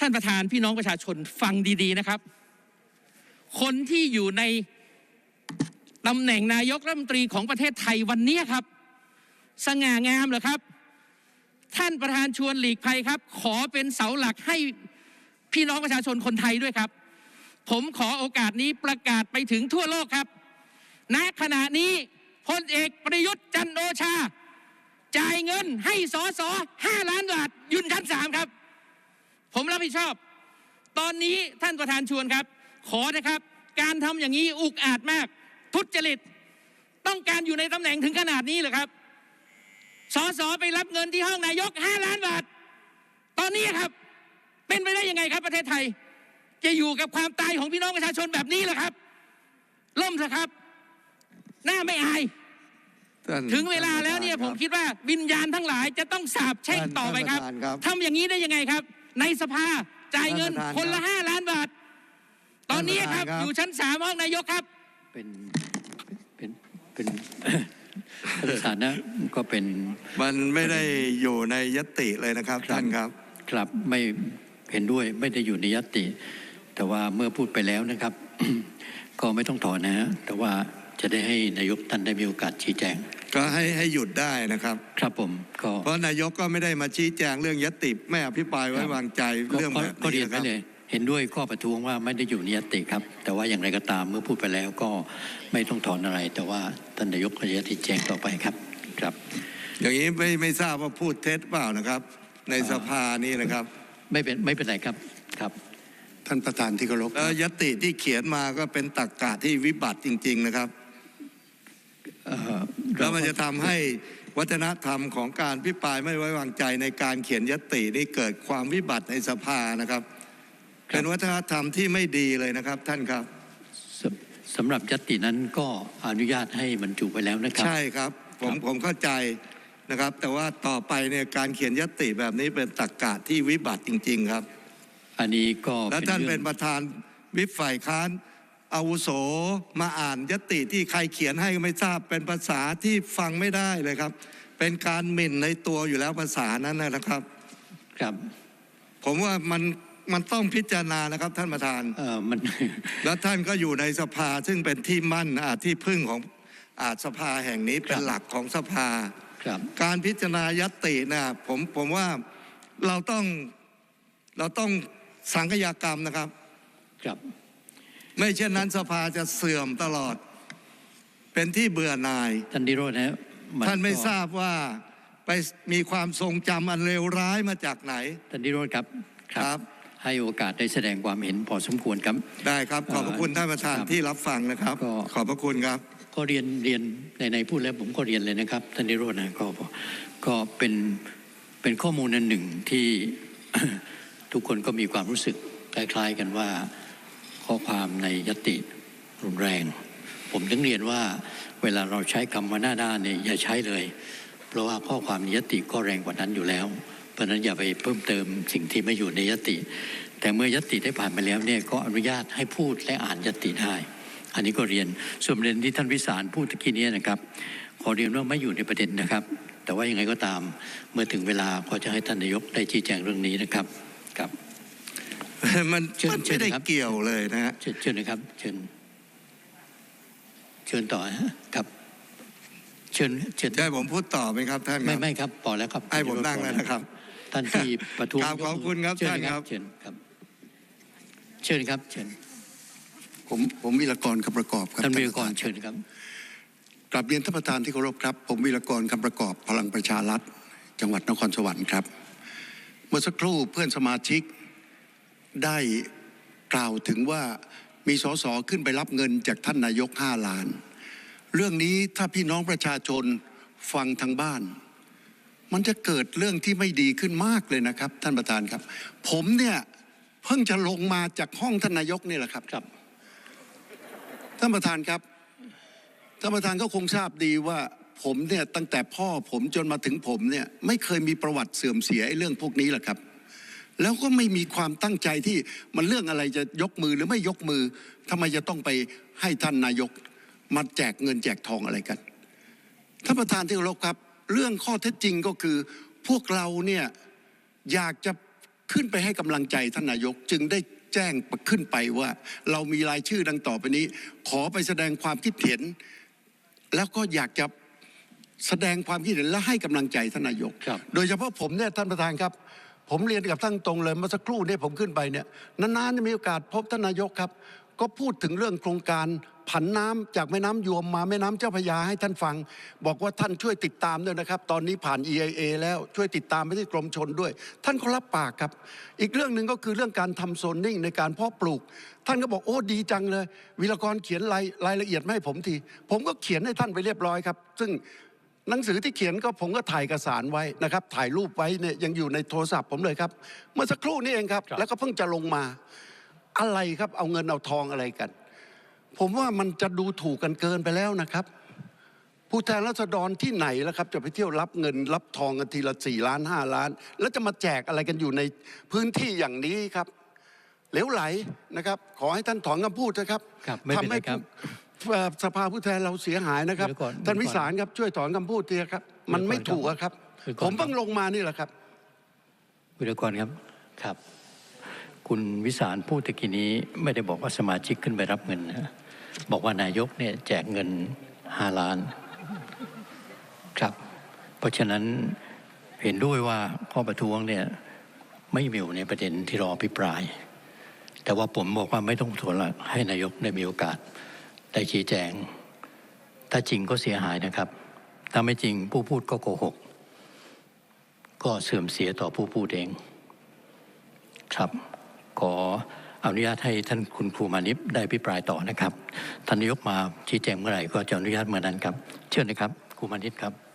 ท่านประธานพี่น้องประชาชนฟังดีๆนะครับ คนที่อยู่ในตำแหน่งนายกรัฐมนตรีของประเทศไทยวันนี้ครับ สง่างามเหรอครับ ท่านประธานชวนหลีกภัยครับ ขอเป็นเสาหลักให้พี่น้องประชาชนคนไทยด้วยครับ ผมขอโอกาสนี้ประกาศไปถึงทั่วโลกครับ ณขณะนี้พลเอกประยุทธ์จันทร์โอชา จ่ายเงินให้สอสอห้าล้านบาทยืนชั้นสามครับ ผมรับผิดชอบ ตอนนี้ท่านประธานชวนครับ ขอนะครับ การทำอย่างนี้อุกอาจมาก ทุจริต ต้องการอยู่ในตำแหน่งถึงขนาดนี้เหรอครับสอสอไปรับเงินที่ห้องนายกห้าล้านบาท ตอนนี้ครับ เป็นไปได้ยังไงครับประเทศไทย จะอยู่กับความตายของพี่น้องประชาชนแบบนี้เหรอครับล่มเถอะครับ หน้าไม่อายท่านถึงเวลาแล้วเนี่ยผมท่าคิดว่าวิญญาณทั้งหลายจะต้องสาบแช่งท่านต่อไปครับท่านประธานครับทำอย่างนี้ได้ยังไงครับ ในสภาจ่ายเงินท่านประธานคนละครับห้าล้านบาท ตอนนี้ครับท่านประธานครับ อยู่ชั้นสามห้องนายกครับ เป็นเป็นเป็นท่านประธานนะก็เป็น มันไม่ได้อยู่ในยติเลยนะครับครับท่านครับ ครับไม่เห็นด้วยไม่ได้อยู่ในยติ แต่ว่าเมื่อพูดไปแล้วนะครับ ก็ไม่ต้องถอนนะฮะแต่ว่าจะได้ให้นายกท่านได้มีโอกาสชี้แจง ก็ให้ให้หยุดได้นะครับ ครับผมก็เพราะนายกก็ไม่ได้มาชี้แจงเรื่องยติไม่อภิปรายไว้วางใจก็เรื่องก็แบบก็เรีนี้ยนนะคไปรับเลยเห็นด้วยข้อประท้วงว่าไม่ได้อยู่ในยติครับ แต่ว่าอย่างไรก็ตามเมื่อพูดไปแล้วก็ไม่ต้องถอนอะไร แต่ว่าท่านนายกก็จะชี้แจงต่อไปครับครับ อย่างนี้ไม่ไม่ทราบว่าพูดเท็จเปล่านะครับ ในสภานี้นะครับ ไม่เป็นไม่เป็นไรครับครับท่านประธานที่เคารพแล้วยติที่เขียนมาก็เป็นตรรกะที่วิบัติจริง ๆ นะครับเอ่อ แล้วมันจะทำให้วัฒนธรรมของการพิปรายไม่ไว้วางใจในการเขียนยตินี่เกิดความวิบัติในสภานะครับเป็นวัฒนธรรมที่ไม่ดีเลยนะครับท่านครับสสำหรับยตินั้นก็อนุญาตให้บรรจุไปแล้วนะครับ ใช่ครับผมครับผมเข้าใจนะครับ แต่ว่าต่อไปเนี่ยการเขียนยติแบบนี้เป็นตรรกะที่วิบัติจริง ๆ ครับ อันนี้ก็แล้วท่านเป็นรื่องประธานวิปฝ่ายค้าน อาวุโสมาอ่านยติที่ใครเขียนให้ก็ไม่ทราบเป็นภาษาที่ฟังไม่ได้เลยครับ เป็นการหมิ่นในตัวอยู่แล้วภาษานั้นนะครับ ครับ ผมว่ามันมันต้องพิจารณานะครับท่านประธานเอ่อมัน แล้วท่านก็อยู่ในสภาซึ่งเป็นที่มั่นอาที่พึ่งของอาสภาแห่งนี้เป็นครับหลักของสภา ครับ การพิจารณายตตินะผมผมว่าเราต้องเราต้องสังคยากรรมนะครับ ครับ ไม่เช่นนั้นสภาจะเสื่อมตลอด เป็นที่เบื่อหน่าย ท่านดิโรจน์นะฮะนท่านไม่ก็ทราบว่าไปมีความทรงจำอันเลวร้ายมาจากไหน ท่านดิโรจน์ครับครับ ให้โอกาสได้แสดงความเห็นพอสมควรครับ ได้ครับ ขอบพระคุณท่านประธานครับที่รับฟังนะครับก็ขอบพระคุณครับ ก็เรียนเรียนในในพูดแล้วผมก็เรียนเลยนะครับ ท่านดิโรจน์นะก็ก็เป็นเป็นข้อมูลอันหนึ่งที่ทุกคนก็มีความรู้สึกคล้ายๆกันว่า ข้อความในยติรุนแรง ผมถึงเรียนว่าเวลาเราใช้คำว่าหน้าด้านเนี่ยอย่าใช้เลย เพราะว่าข้อความในยติก็แรงกว่านั้นอยู่แล้ว เพราะนั้นอย่าไปเพิ่มเติมสิ่งที่ไม่อยู่ในยติ แต่เมื่อยติได้ผ่านไปแล้วเนี่ยก็อนุญาตให้พูดและอ่านยติได้ อันนี้ก็เรียนส่วนประเด็นที่ท่านวิสารพูดตะกี้นี้นะครับ ขอเรียนว่าไม่อยู่ในประเด็นนะครับ แต่ว่ายังไงก็ตามเมื่อถึงเวลาก็จะให้ท่านนายกได้ชี้แจงเรื่องนี้นะครับครับ มันเชิญมันเชิไม่ญได้ครับเกี่ยวเลยนะฮะเชิญเชิญนะครับ เชิญ เชิญต่อฮะครับ เชิญเชิญได้ผมพูดต่อไหมครับท่านคไม่รับไม่ครับพอแล้วครับให้ผมนั่งแล้วนะครับ ท่านที่ประท้วงครับขอบคุณครับเชิญท่านครับ เชิญครับ เชิญครับ เชิญ ผมผมวิรกรคำประกอบครับท่านวิรปะกธรเชิญครับกลับเรียนท่านประธานที่เคารพครับ ผมวิรกรคำประกอบพลังประชารัฐ จังหวัดนครสวรรค์ครับ เมื่อสักครู่เพื่อนสมาชิก ได้กล่าวถึงว่ามีสสขึ้นไปรับเงินจากท่านนายกห้าล้าน เรื่องนี้ถ้าพี่น้องประชาชนฟังทางบ้าน มันจะเกิดเรื่องที่ไม่ดีขึ้นมากเลยนะครับ ท่านประธานครับ ผมเนี่ยเพิ่งจะลงมาจากห้องท่านนายกนี่แหละครับครับ ท่านประธานครับท่านประธานก็คงทราบดีว่าผมเนี่ยตั้งแต่พ่อผมจนมาถึงผมเนี่ยไม่เคยมีประวัติเสื่อมเสียไอ้เรื่องพวกนี้แหละครับ แล้วก็ไม่มีความตั้งใจที่มันเรื่องอะไรจะยกมือหรือไม่ยกมือทำไมจะต้องไปให้ท่านนายกมาแจกเงินแจกทองอะไรกันท่านประธานที่เคารพครับ เรื่องข้อเท็จจริงก็คือ พวกเราเนี่ยอยากจะขึ้นไปให้กำลังใจท่านนายกจึงได้แจ้งขึ้นไปว่า เรามีรายชื่อดังต่อไปนี้ ขอไปแสดงความคิดเห็น แล้วก็อยากจะแสดงความคิดเห็นและให้กำลังใจท่านนายกครับโดยเฉพาะผมเนี่ยท่านประธานครับ ผมเรียนกับท่านตรงเลยเมื่อสักครู่นี่ยผมขึ้นไปเนี่ยนานๆจะมีโอกาสพบท่านนายกครับ ก็พูดถึงเรื่องโครงการผันน้ำจากแม่น้ำยวมมาแม่น้ำเจ้าพยาให้ท่านฟัง บอกว่าท่านช่วยติดตามด้วยนะครับ ตอนนี้ผ่าน EIA แล้วช่วยติดตามไปที่กรมชนด้วย ท่านเขารับปากครับ อีกเรื่องหนึ่งก็คือเรื่องการทำโซนนิ่งในการเพาะปลูก ท่านก็บอกโอ้ดีจังเลย วิรกรเขียนรายรายละเอียดมาให้ผมที ผมก็เขียนให้ท่านไปเรียบร้อยครับ ซึ่ง หนังสือที่เขียนก็ผมก็ถ่ายเอกสารไว้นะครับ ถ่ายรูปไว้เนี่ยยังอยู่ในโทรศัพท์ผมเลยครับ เมื่อสักครู่นี้เองครับครับแล้วก็เพิ่งจะลงมา อะไรครับเอาเงินเอาทองอะไรกัน ผมว่ามันจะดูถูกกันเกินไปแล้วนะครับ ผู้แทนรัษฎรที่ไหนแล้วครับ จะไปเที่ยวรับเงินรับทองกันทีละสี่ล้านห้าล้าน แล้วจะมาแจกอะไรกันอยู่ในพื้นที่อย่างนี้ครับเหลวไหลนะครับ ขอให้ท่านถอนคำพูดนะครับครับไม่เป็นไรทำให้ครับผู้เอ่อ สภาผู้แทนเราเสียหายนะครับ เดี๋ยวก่อนท่านเดี๋วิยวก่อนสารครับช่วยถอนคำพูดทีครับ มันไม่ถูกอะครับ เดี๋ยวก่ผอนมเพิ่งลงมานี่แหละครับ วิรกรครับครับ คุณวิสารพูดตะกี้นี้ไม่ได้บอกว่าสมาชิกขึ้นไปรับเงินนะบอกว่านายกเนี่ยแจกเงินห้าล้าน ครับ เพราะฉะนั้นเห็นด้วยว่าข้อประท้วงเนี่ยไม่มีอยู่ในประเด็นที่รอพิปราย แต่ว่าผมบอกว่าไม่ต้องทวนละให้นายกได้มีโอกาส ได้ชี้แจง ถ้าจริงก็เสียหายนะครับ ถ้าไม่จริงผู้พูดก็โกหก ก็เสื่อมเสียต่อผู้พูดเอง ครับ ขออนุญาตให้ท่านคุณครูมานิบได้พิปรายต่อนะครับ ท่านนายกมาชี้แจงเมื่อไหร่ก็จะอนุญาตเมื่อนั้นครับ เชิญนะครับครูมานิบครับ